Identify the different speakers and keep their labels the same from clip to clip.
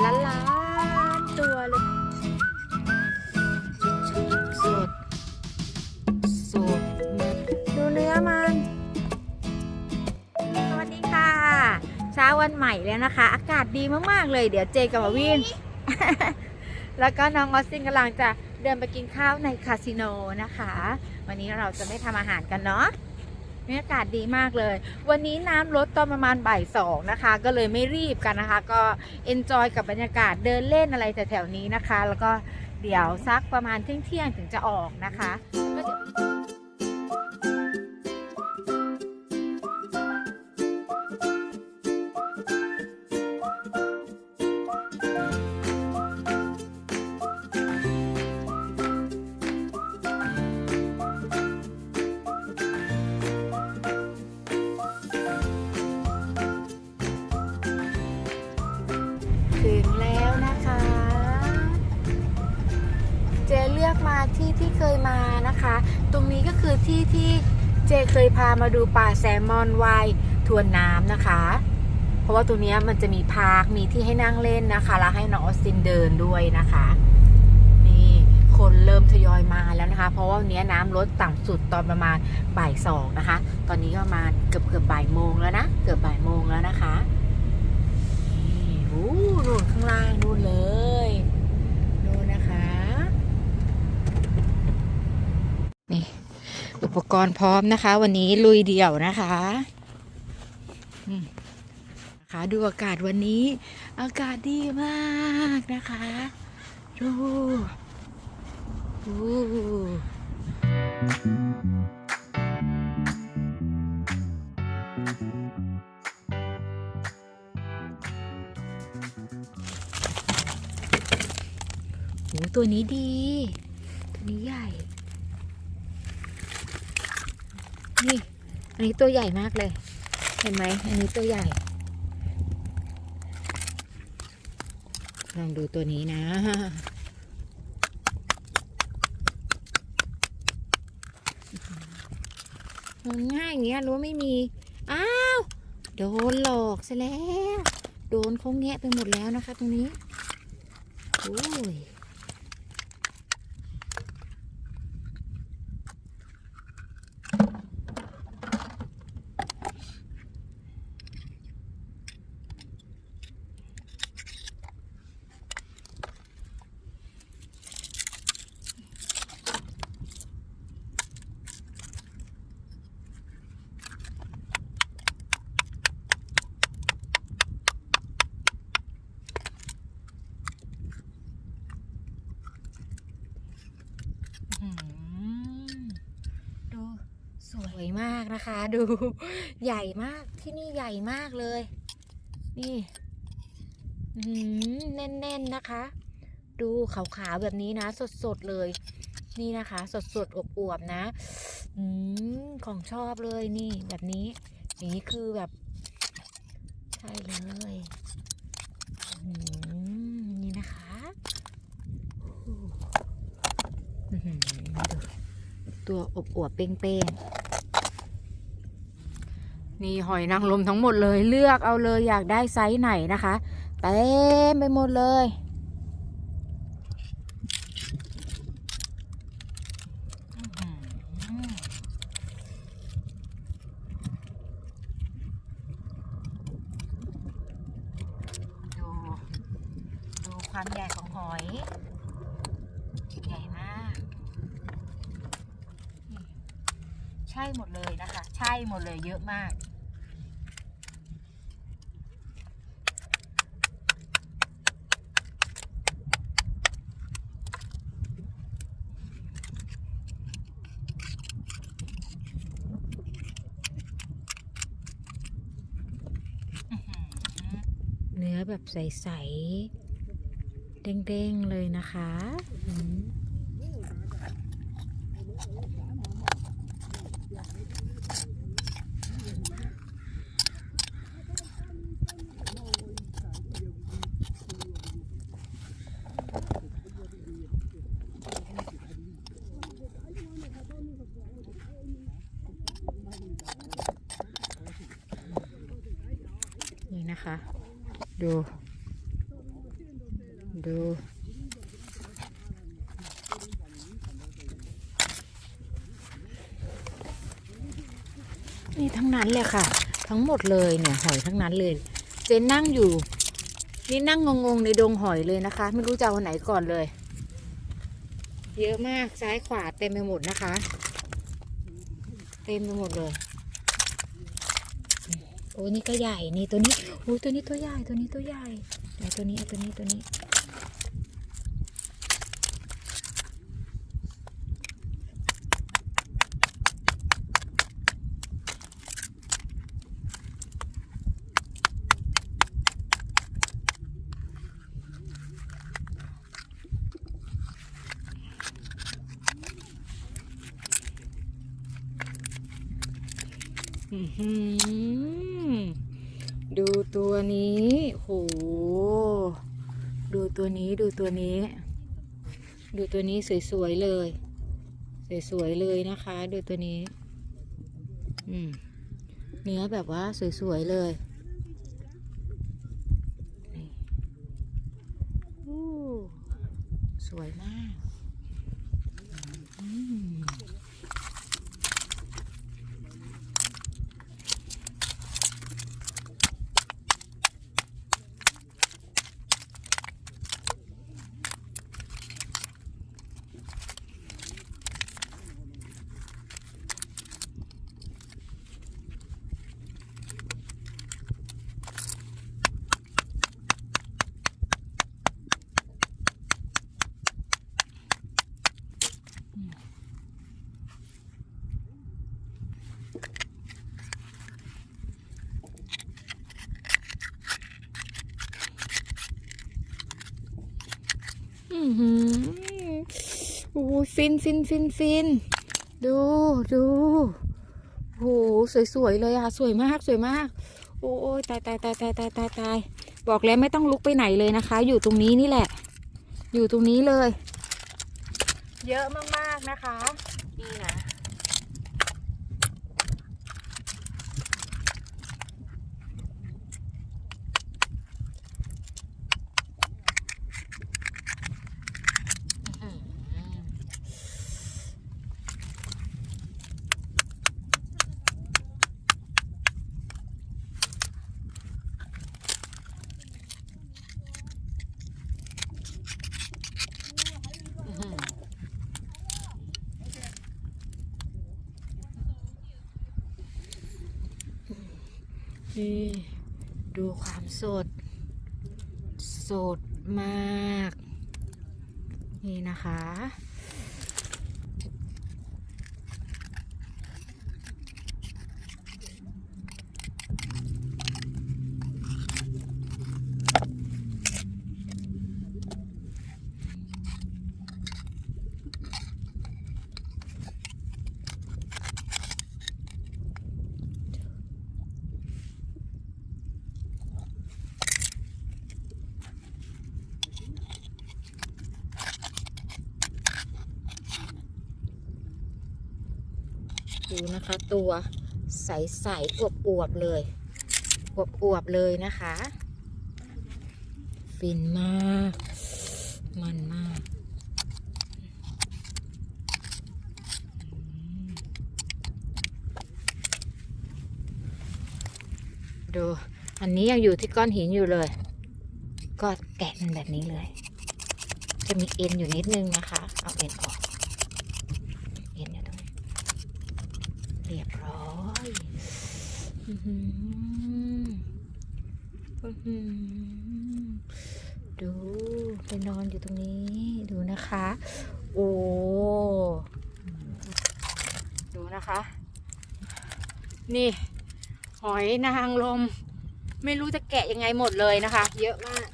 Speaker 1: เป็นล้านล้านตัวเลยสดสดดูเนื้อมัน สวัสดีค่ะ เช้าวันใหม่แล้วนะคะ อากาศดีมาก ๆ เลย เดี๋ยวเจกับมาวิน แล้วก็น้องออสซินกำลังจะเดินไปกินข้าวในคาสิโนนะคะ วันนี้เราจะไม่ทำอาหารกันเนาะ บรรยากาศดีมากเลย วันนี้น้ำลดตอนประมาณบ่ายสองนะคะ ก็เลยไม่รีบกันนะคะ ก็เอนจอยกับบรรยากาศเดินเล่นอะไรแถวๆนี้นะคะ แล้วก็เดี๋ยวสักประมาณเที่ยงๆถึงจะออกนะคะก็เดี๋ ที่ที่เจเคยพามาดูป่าแซลมอนวายทวนน้ำนะคะ เพราะว่าตรงนี้มันจะมีพาร์ค มีที่ให้นั่งเล่นนะคะ แล้วให้น้องออสตินเดินด้วยนะคะ นี่คนเริ่มทยอยมาแล้วนะคะ เพราะว่าวันนี้น้ำลดต่ำสุดตอนประมาณบ่ายสองนะคะ ตอนนี้ก็มาเกือบเกือบบ่ายโมงแล้วนะ เกือบบ่ายโมงแล้วนะคะนี่โอ้นู่นข้างล่างนู่นเลยนู่นนะคะ นี่ อุปกรณ์พร้อมนะคะ วันนี้ลุยเดี่ยวนะคะนะคะดูอากาศวันนี้ อากาศดีมากนะคะ ดูดูโอ้ตัวนี้ดี ตัวนี้ใหญ่ นี่ อันนี้ตัวใหญ่มากเลย เห็นไหม อันนี้ตัวใหญ่ ลองดูตัวนี้นะ มันง่ายอย่างเงี้ยรู้ไม่มี อ้าว โดนหลอกซะแล้ว โดนเขาแงะไปหมดแล้วนะคะตรงนี้ โอ้ย อื้อหือดูสวยมาดู ใหญ่มากที่นี่ใหญ่มากเลย นี่แน่นๆนะคะ ดูขาวๆแบบนี้นะ สดๆเลย นี่นะคะ สดๆอวบๆนะอของชอบเลยนี่แบบนี้อย่างนี้คือแบบ ใช่เลยนี่นะคะตัวอบอวบเป้งๆ นี่หอยนางรมทั้งหมดเลยเลือกเอาเลยอยากได้ไซส์ไหนนะคะเต็มไปหมดเลย ดูดูความใหญ่ของหอยใหญ่มากใช่หมดเลยนะคะ ใช่หมดเลยเยอะมาก เนื้อแบบใส ๆ เด้ง ๆ เลยนะคะอืมนี่นะคะ ดู ดู นี่ทั้งนั้นเลยค่ะ ทั้งหมดเลยเนี่ยหอยทั้งนั้นเลย เจนนั่งอยู่ นี่นั่งงงๆในดงหอยเลยนะคะ ไม่รู้จะเอาไหนก่อนเลย เยอะมากซ้ายขวาเต็มไปหมดนะคะ เต็มไปหมดเลยโอ้นี่ก็ใหญ่นี่ตัวนี้โอ้ตัวนี้ตัวใหญ่ตัวนี้ตัวใหญ่ไหนตัวนี้ตัวนี้ตัวนี้ ดูตัวนี้โห ดูตัวนี้ ดูตัวนี้ ดูตัวนี้สวยๆเลย สวยๆเลยนะคะ ดูตัวนี้ อืม เนื้อแบบว่าสวยๆเลยนี่อู้สวยมากอืม อือหือ โอ้ยฟินฟินฟินฟินดูดูโหสวยๆเลยอะสวยมากสวยมาก โอ้ยตายตายตายตายตายตายตายบอกแล้วไม่ต้องลุกไปไหนเลยนะคะ อยู่ตรงนี้นี่แหละ อยู่ตรงนี้เลย เยอะมากๆนะคะ นี่ดูความสด สดมาก นี่นะคะ นะคะ ตัวใสๆอวบๆเลยอวบๆเลยนะคะ ฟินมาก มันมากดู อันนี้ยังอยู่ที่ก้อนหินอยู่เลย ก็แกะมันแบบนี้เลย จะมีเอ็นอยู่นิดนึงนะคะ เอาเอ็นออก เอ็นอยู่ตรงนี้ เรียบร้อยอื้อหืออื้อหือ ดูไปนอนอยู่ตรงนี้ดูนะคะ โอ้ดูนะคะ นี่ หอยนางรมไม่รู้จะแกะยังไงหมดเลยนะคะ เยอะมาก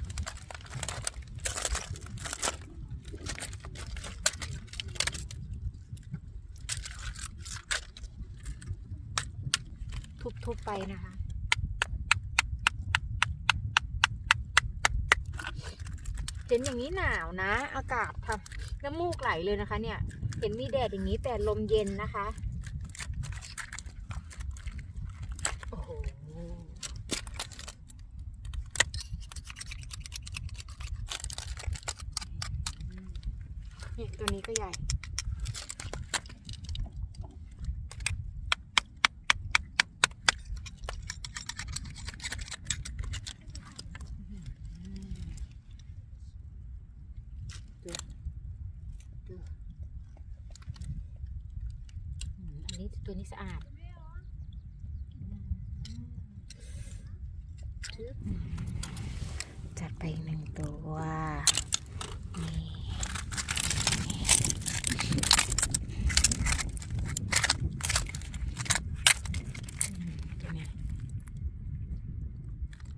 Speaker 1: ไปนะคะ เห็นอย่างนี้หนาวนะ อากาศทำน้ำมูกไหลเลยนะคะ เนี่ย เห็นมีแดดอย่างนี้แต่ลมเย็นนะคะโอ้โหนี่ตัวนี้ก็ใหญ่ ดูดูอืมอันนี้ตัวนี้ สะอาดจึ๊บจัดไปอีกหนึ่งตัวนี่อืมตัวเนี้ย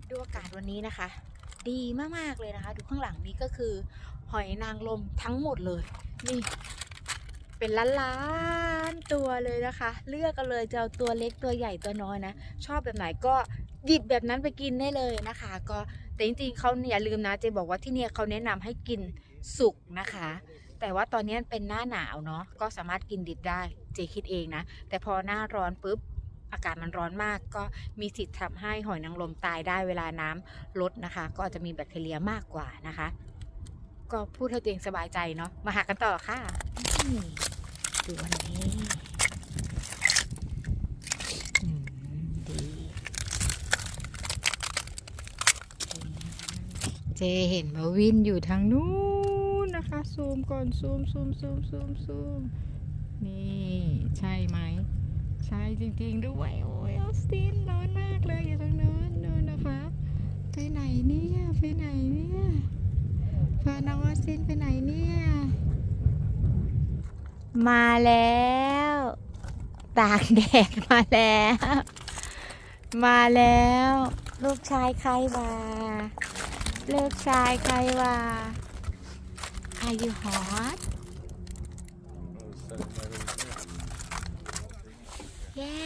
Speaker 1: ดูอากาศวันนี้นะคะ ดีมาก ๆ เลยนะคะ ดูข้างหลังนี้ก็คือ หอยนางรมทั้งหมดเลย นี่ เป็นล้านล้านๆตัวเลยนะคะ เลือกกันเลยจะเอาตัวเล็กตัวใหญ่ตัวน้อยนะ ชอบแบบไหนก็หยิบแบบนั้นไปกินได้เลยนะคะ ก็แต่จริงๆเขาเนี่ยอย่าลืมนะเจบอกว่าที่เนี่ยเขาแนะนำให้กินสุกนะคะ แต่ว่าตอนนี้เป็นหน้าหนาวเนาะก็สามารถกินดิบได้เจคิดเองนะ แต่พอหน้าร้อนปุ๊บอากาศมันร้อนมากก็มีสิทธิ์ทำให้หอยนางรมตายได้เวลาน้ำลดนะคะ ก็อาจจะมีแบคทีเรียมากกว่านะคะ ก็พูดให้ตัวเองสบายใจเนาะมาหากันต่อค่ะ ดูวันนี้ดีเจเห็นมาวินอยู่ทางนู้นนะคะ ซูมก่อนซูมซูมซูมซูมซูมนี่ ใช่ไหม ใช่จริง ๆ ด้วย โอ้ยออสตินร้อนมากเลยอยู่ทางนู้นนู้นนะคะ ไปไหนเนี่ย ไปไหนเนี่ยพาน้องออสตินไปไหนเนี่ย มาแล้ว ตากแดดมาแล้ว มาแล้ว ลูกชายใครมาลูกชายใครว่าใครอยู่ฮอตเย้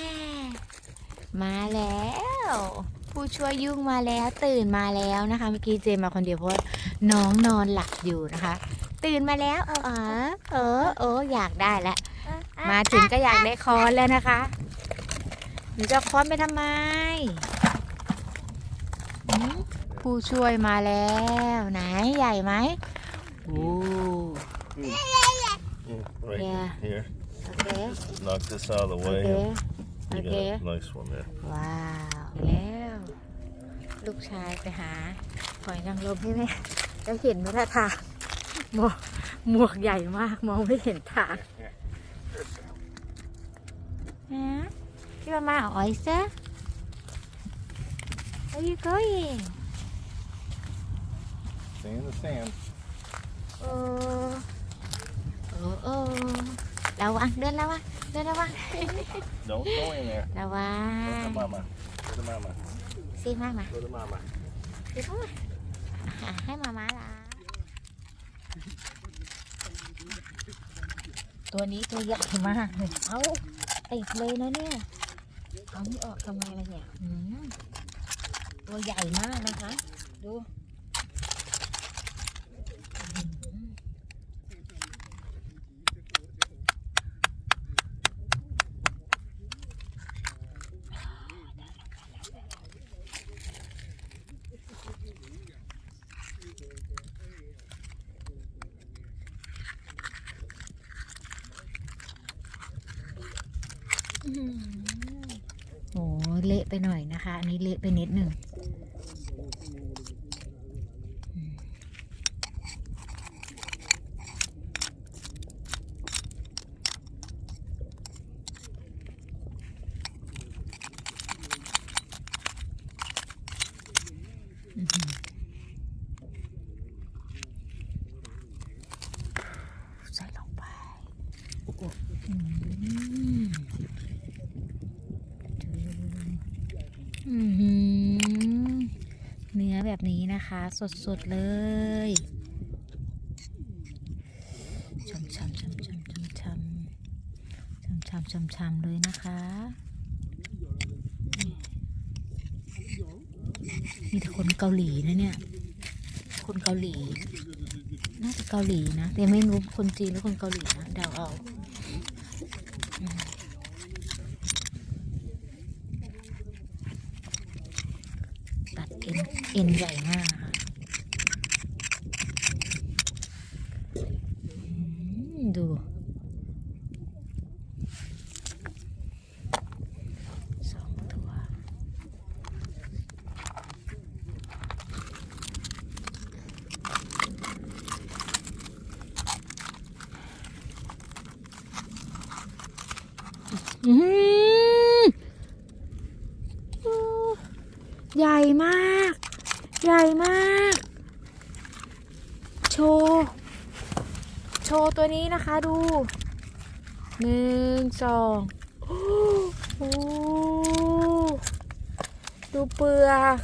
Speaker 1: มาแล้ว ผู้ช่วยยุ่งมาแล้วตื่นมาแล้วนะคะ เมื่อกี้เจมมาคนเดียวเพราะน้องนอนหลับอยู่นะคะ ตื่นมาแล้วเออเออเออเอออยากได้แล้วมาถึงก็อยากได้ค้อนแล้วนะคะหนูจะเอาค้อนไปทำไมหืมผู้ช่วยมาแล้วไหนใหญ่ไหมโอ้
Speaker 2: Yeah, right
Speaker 1: Yeah.
Speaker 2: here.
Speaker 1: โอเค
Speaker 2: Knock this out of the
Speaker 1: โอ
Speaker 2: way.
Speaker 1: เค
Speaker 2: You
Speaker 1: Okay.
Speaker 2: got a nice one there.
Speaker 1: ว้าวแล้ว ลูกชายไปหาหอยนางรมให้แม่แล้วเห็นไหมล่ะทางห มวกหมวกใหญ่มาก มองไม่เห็นทางนะพี่มามาเอาออยเซอร์ Where you going
Speaker 2: Stay in the sand.
Speaker 1: โอ้โอ้โอ้ระวังเดินระวังเดินระวัง
Speaker 2: Don't go in there.
Speaker 1: ระวั
Speaker 2: Go
Speaker 1: ง
Speaker 2: to mama. Go to mama.
Speaker 1: ซีมากมา
Speaker 2: Go to mama.
Speaker 1: ซีมากมาอะให้มาม้าละ ตัวนี้ตัวใหญ่มากเลยเอาติดเลยนะเนี่ยเอาไม่ออกทำไมล่ะเนี่ยตัวใหญ่มากนะคะ ดูอืม อื้อหือโอ้ เละไปหน่อยนะคะ อันนี้เละไปนิดหนึ่งอืมอื้อหือใส่ลงไปอืม อือหือเนื้อแบบนี้นะคะ สดๆเลยชำชำชำชำชำชำชำชำชำชำเลยนะคะนี่มีแต่คนเกาหลีนะเนี่ย คนเกาหลี น่าจะเกาหลีนะแต่ไม่รู้คนจีนหรือคนเกาหลีนะเดาเอาตัดเอ็นเอ็นใหญ่มากค่ะอืม ดู สองตัว อื้อหือโอ้ ใหญ่มาก ใหญ่มาก โชว์ โชว์ตัวนี้นะคะดู หนึ่งสองโอ้ดูเปลือก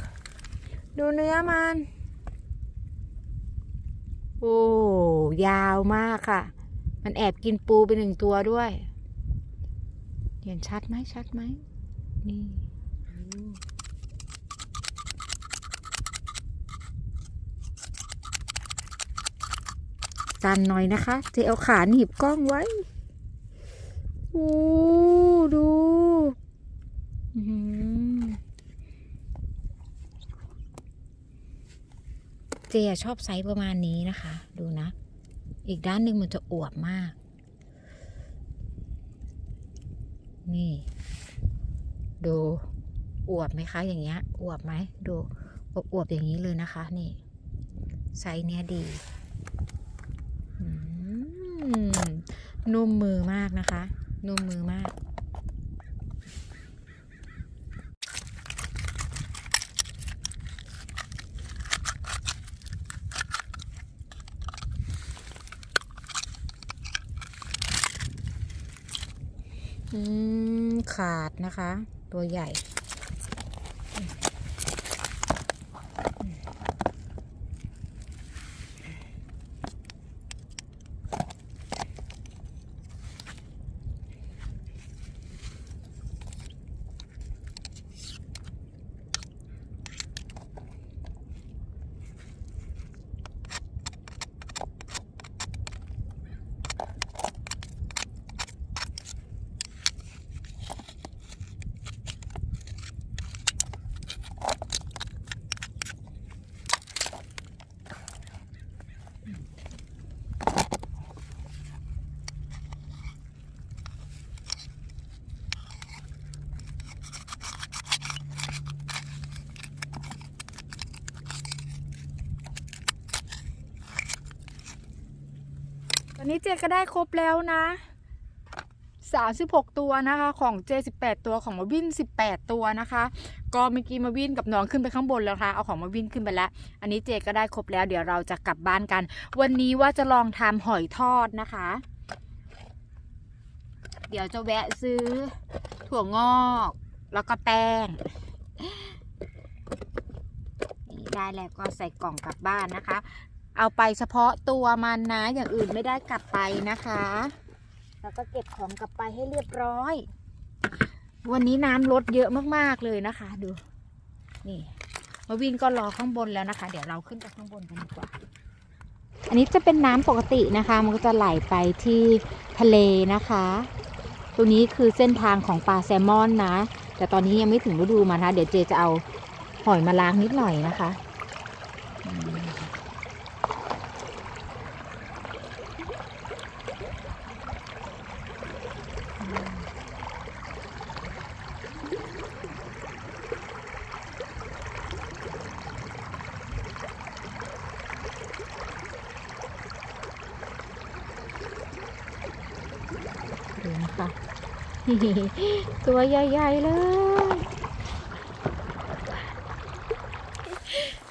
Speaker 1: ดูเนื้อมัน โอ้ ยาวมากค่ะ มันแอบกินปูไปหนึ่งตัวด้วย เห็นชัดไหมชัดไหมนี่ดูสั่นหน่อยนะคะเจเอาขาหนีบกล้องไว้โอ้ดูเจชอบไซส์ประมาณนี้นะคะ ดูนะ อีกด้านหนึ่งมันจะอวบมาก นี่ ดูอวบไหมคะอย่างเงี้ยอวบไหมดูอวบอวบอย่างนี้เลยนะคะ นี่ไซส์เนี้ยดีนุ่มมือมากนะคะ นุ่มมือมาก ขาดนะคะ ตัวใหญ่ ตอนนี้เจก็ได้ครบแล้วนะ36ตัวนะคะของเจ18ตัวของมาวิน18ตัวนะคะ ก็เมื่อกี้มาวินกับน้องขึ้นไปข้างบนแล้วค่ะเอาของมาวินขึ้นไปแล้ว อันนี้เจก็ได้ครบแล้วเดี๋ยวเราจะกลับบ้านกัน วันนี้ว่าจะลองทำหอยทอดนะคะ เดี๋ยวจะแวะซื้อถั่วงอกแล้วก็แป้งได้แล้วก็ใส่กล่องกลับบ้านนะคะ เอาไปเฉพาะตัวมันนะ อย่างอื่นไม่ได้กลับไปนะคะ แล้วก็เก็บของกลับไปให้เรียบร้อย วันนี้น้ำลดเยอะมากๆเลยนะคะ ดู นี่มาวินก็รอข้างบนแล้วนะคะ เดี๋ยวเราขึ้นไปข้างบนกันดีกว่า อันนี้จะเป็นน้ำปกตินะคะ มันก็จะไหลไปที่ทะเลนะคะ ตรงนี้คือเส้นทางของปลาแซลมอนนะ แต่ตอนนี้ยังไม่ถึงฤดูมันนะ เดี๋ยวเจจะเอาหอยมาล้างนิดหน่อยนะคะ คะตัวใหญ่ๆเลย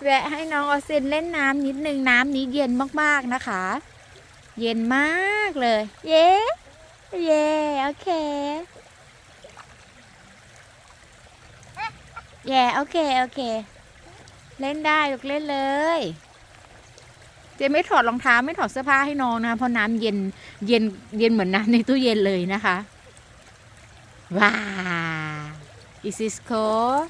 Speaker 1: แวะให้น้องออเซนเล่นน้ำนิดนึงน้ำนี้เย็นมากๆนะคะ เย็นมากเลย เย้ เย้โอเคแย่โอเค โอเค เล่นได้ลูกเล่นเลย เจไม่ถอดรองเท้าไม่ถอดเสื้อผ้าให้น้องนะเพราะน้ำเย็นเย็นเย็นเหมือนน้ำในตู้เย็นเลยนะคะว้าว is this cold